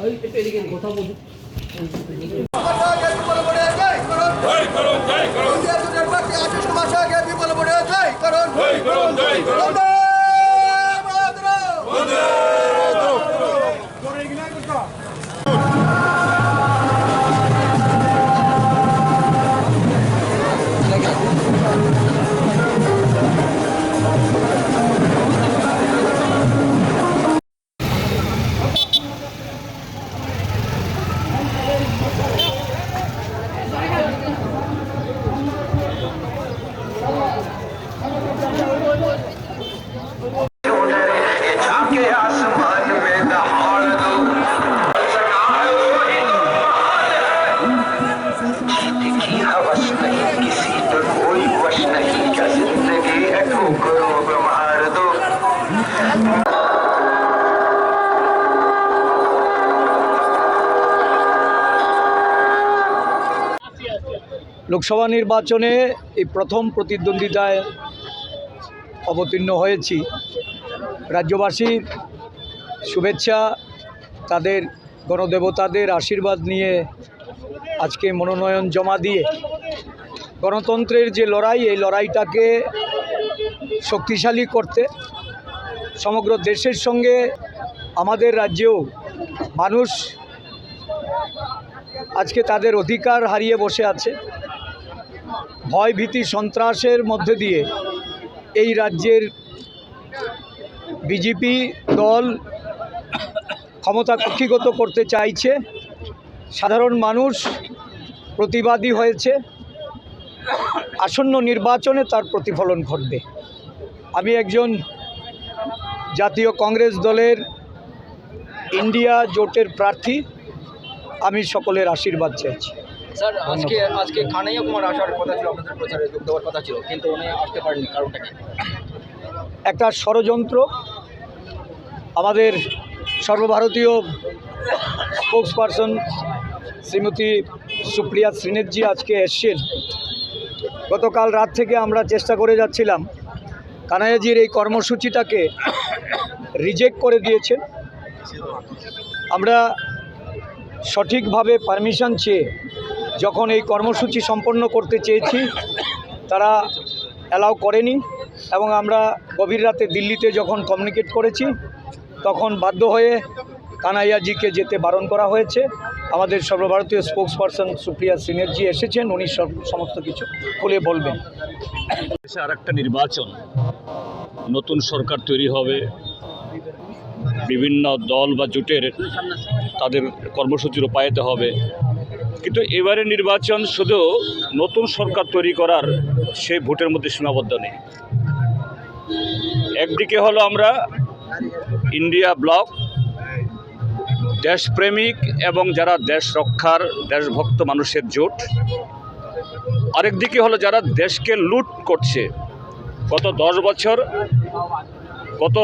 ওই একটু এদিকে কথা বলছি ये লোকসভা নির্বাচনে এই প্রথম প্রতিদ্বন্দ্বিতায় অবতীর্ণ হয়েছি। রাজ্যবাসীর শুভেচ্ছা, তাদের গণদেবতাদের আশীর্বাদ নিয়ে আজকে মনোনয়ন জমা দিয়ে গণতন্ত্রের যে লড়াই, এই লড়াইটাকে শক্তিশালী করতে সমগ্র দেশের সঙ্গে আমাদের রাজ্যেও মানুষ আজকে তাদের অধিকার হারিয়ে বসে আছে। ভয়, ভীতি, সন্ত্রাসের মধ্যে দিয়ে এই রাজ্যের বিজেপি দল ক্ষমতা কক্ষিগত করতে চাইছে। সাধারণ মানুষ প্রতিবাদী হয়েছে। আসন্ন নির্বাচনে তার প্রতিফলন ঘটবে। আমি একজন জাতীয় কংগ্রেস দলের ইন্ডিয়া জোটের প্রার্থী আমি সকলের আশীর্বাদ চাইছি। স্যার আজকে আজকে কানাইয়া কুমার আসার কথা ছিল আপনাদের প্রচারে যোগ দেওয়ার কথা ছিল কিন্তু উনি আসতে পারেননি কারণটা কি? একটা ষড়যন্ত্র আমাদের সর্বভারতীয় স্পোক্স পারসন শ্রীমতী সুপ্রিয়া শ্রীনেতজি আজকে এসছেন। গতকাল রাত থেকে আমরা চেষ্টা করে যাচ্ছিলাম কানাইয়াজির এই কর্মসূচিটাকে রিজেক্ট করে দিয়েছেন। আমরা সঠিকভাবে পারমিশন চেয়ে যখন এই কর্মসূচি সম্পন্ন করতে চেয়েছি, তারা অ্যালাউ করেনি এবং আমরা গভীর রাতে দিল্লিতে যখন কমিউনিকেট করেছি, তখন বাধ্য হয়ে কানাইয়াজিকে যেতে বারণ করা হয়েছে। আমাদের সর্বভারতীয় স্পোক্স পারসন সুপ্রিয়া সিনহাজি এসেছেন, উনি সমস্ত কিছু খুলে বলবেন। আর একটা নির্বাচন। নতুন সরকার তৈরি হবে। বিভিন্ন দল বা জোটের তাদের কর্মসূচি রূপায়িত হবে। কিন্তু এবারে নির্বাচন শুধু নতুন সরকার তৈরি করার সেই ভোটের মধ্যে সীমাবদ্ধ নেই। একদিকে হলো আমরা ইন্ডিয়া ব্লক, দেশপ্রেমিক এবং যারা দেশ রক্ষার, দেশভক্ত মানুষের জোট। আরেকদিকে হলো যারা দেশকে লুট করছে গত দশ বছর, গত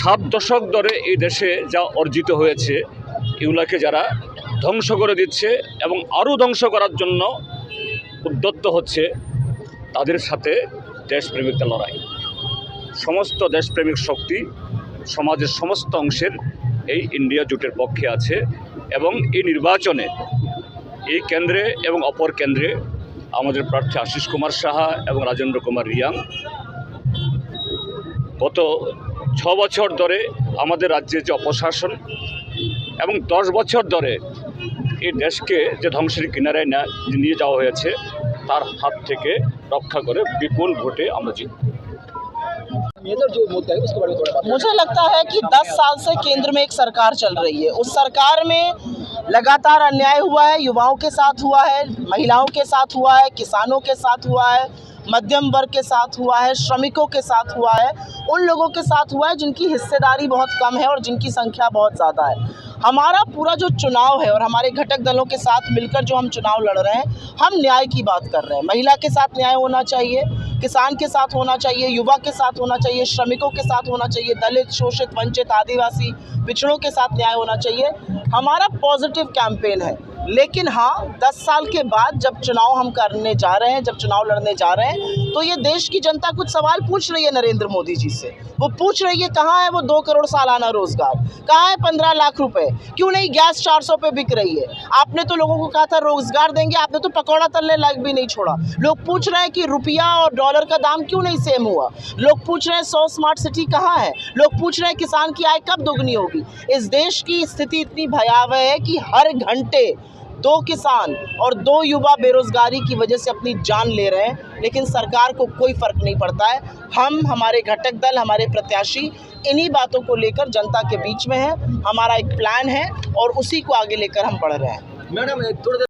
সাত দশক ধরে এই দেশে যা অর্জিত হয়েছে, এগুলাকে যারা ধ্বংস করে দিচ্ছে এবং আরও ধ্বংস করার জন্য উদ্যত্ত হচ্ছে, তাদের সাথে দেশপ্রেমিকতা লড়াই। সমস্ত দেশপ্রেমিক শক্তি, সমাজের সমস্ত অংশের এই ইন্ডিয়া জোটের পক্ষে আছে এবং এই নির্বাচনে এই কেন্দ্রে এবং অপর কেন্দ্রে আমাদের প্রার্থী আশিস কুমার সাহা এবং রাজেন্দ্র কুমার রিয়াং। গত ছ বছর ধরে আমাদের রাজ্যে যে অপশাসন এবং দশ বছর ধরে এই দেশকে যে ধ্বংসের কিনারায় নিয়ে যাওয়া হয়েছে, তার হাত থেকে রক্ষা করে বিপুল ভোটে আমরা জিতব। मुझे लगता है कि 10 साल से केंद्र में एक सरकार चल रही है। उस सरकार में लगातार अन्याय हुआ है, युवाओं के साथ हुआ है, महिलाओं के साथ हुआ है, किसानों के साथ हुआ है, मध्यम वर्ग के साथ हुआ है, श्रमिकों के साथ हुआ है। उन लोगों के साथ हुआ है जिनकी हिस्सेदारी बहुत कम है और जिनकी संख्या बहुत ज़्यादा है। हमारा पूरा जो चुनाव है और हमारे घटक दलों के साथ मिलकर जो हम चुनाव लड़ रहे हैं, हम न्याय की बात कर रहे हैं। महिला के साथ न्याय होना चाहिए किसान के साथ होना चाहिए, युवा के साथ होना चाहिए, श्रमिकों के साथ होना चाहिए, दलित, शोषित, वंचित, आदिवासी, पिछड़ों के साथ न्याय होना चाहिए। हमारा पॉजिटिव कैंपेन है। लेकिन हाँ दस साल के बाद जब चुनाव हम करने जा रहे हैं, जब चुनाव लड़ने जा रहे हैं तो ये देश की जनता कुछ सवाल पूछ रही है नरेंद्र मोदी जी से। वो पूछ रही है, कहाँ है वो दो करोड़ सालाना रोज़गार? कहाँ है पंद्रह लाख रुपए? क्यों नहीं गैस चार सौ पे बिक रही है? आपने तो लोगों को कहा था रोज़गार देंगे, आपने तो पकौड़ा तलने लायक भी नहीं छोड़ा। लोग पूछ रहे हैं कि रुपया और डॉलर का दाम क्यों नहीं सेम हुआ? लोग पूछ रहे हैं सौ स्मार्ट सिटी कहाँ है? लोग पूछ रहे हैं किसान की आय कब दोगुनी होगी? इस देश की स्थिति इतनी भयावह है कि हर घंटे दो किसान और दो युवा बेरोजगारी की वजह से अपनी जान ले रहे हैं, लेकिन सरकार को कोई फ़र्क नहीं पड़ता है। हम, हमारे घटक दल, हमारे प्रत्याशी, इन्हीं बातों को लेकर जनता के बीच में है। हमारा एक प्लान है और उसी को आगे लेकर हम बढ़ रहे हैं। मैडम थोड़ा